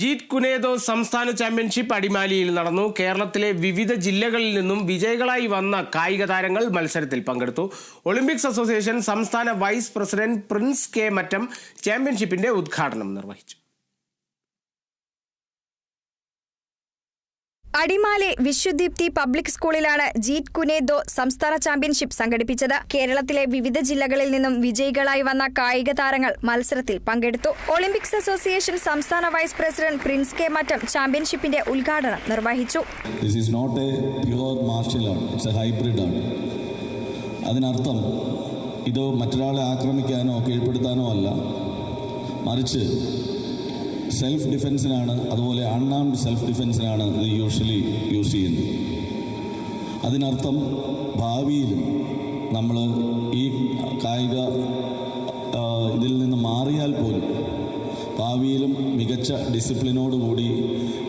ജീത് കുനേദോ സംസ്ഥാന ചാമ്പ്യൻഷിപ്പ് അടിമാലിയിൽ നടന്നു. കേരളത്തിലെ വിവിധ ജില്ലകളിൽ നിന്നും വിജയികളായി വന്ന കായിക താരങ്ങൾ മത്സരത്തിൽ പങ്കെടുത്തു. ഒളിമ്പിക്സ് അസോസിയേഷൻ സംസ്ഥാന vice president Prince K Mattam ചാമ്പ്യൻഷിപ്പിന്റെ ഉദ്ഘാടനം നിർവഹിച്ചു. അടിമാലെ വിശ്വദീപ്തി പബ്ലിക് സ്കൂളിലാണ് ജീത് കുനേദോ സംസ്ഥാന ചാമ്പ്യൻഷിപ്പ് സംഘടിപ്പിച്ചത്. കേരളത്തിലെ വിവിധ ജില്ലകളിൽ നിന്നും വിജയികളായി വന്ന കായിക താരങ്ങൾ മത്സരത്തിൽ പങ്കെടുത്തു. ഒളിമ്പിക്സ് അസോസിയേഷൻ സംസ്ഥാന vice president Prince K Mattam ചാമ്പ്യൻഷിപ്പിന്റെ ഉദ്ഘാടനം നിർവഹിച്ചു. അതിനർത്ഥം ഇത് മറ്റൊരാളെ ആക്രമിക്കാനോ കീഴ്പ്പെടുത്താനോ അല്ല. മറിച്ച് സെൽഫ് ഡിഫെൻസിനാണ് അതുപോലെ അൺആംഡ് സെൽഫ് ഡിഫെൻസിനാണ് ഇത് യൂഷ്വലി യൂസ് ചെയ്യുന്നത്. അതിനർത്ഥം ഭാവിയിലും നമ്മൾ ഈ കായിക ഇതിൽ നിന്ന് മാറിയാൽ പോലും ഭാവിയിലും മികച്ച ഡിസിപ്ലിനോടുകൂടി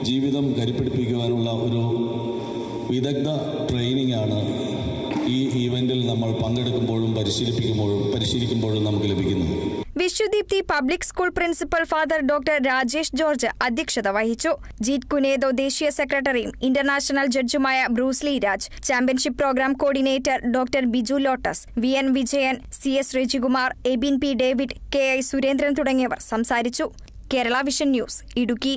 ജീവിതം കരിപ്പിടിപ്പിക്കുവാനുള്ള ഒരു വിദഗ്ധ ട്രെയിനിങ് ആണ് ഈ ഈവന്റിൽ നമ്മൾ പങ്കെടുക്കുമ്പോഴും പരിശീലിപ്പിക്കുമ്പോഴും പരിശീലിക്കുമ്പോഴും നമുക്ക് ലഭിക്കുന്നത്. Viswadeepthi public school principal father doctor Rajesh George അധ്യക്ഷത വഹിച്ചു. ജീത് കുനേദോ ദേശീയ സെക്രട്ടറിയും international ജഡ്ജുമായ Bruce Lee Raj championship program coordinator doctor Biju Lotus V N Vijayan C S Rijikumar Ebin P David K I Surendran തുടങ്ങിയവർ സംസാരിച്ചു. Kerala Vision news Idukki.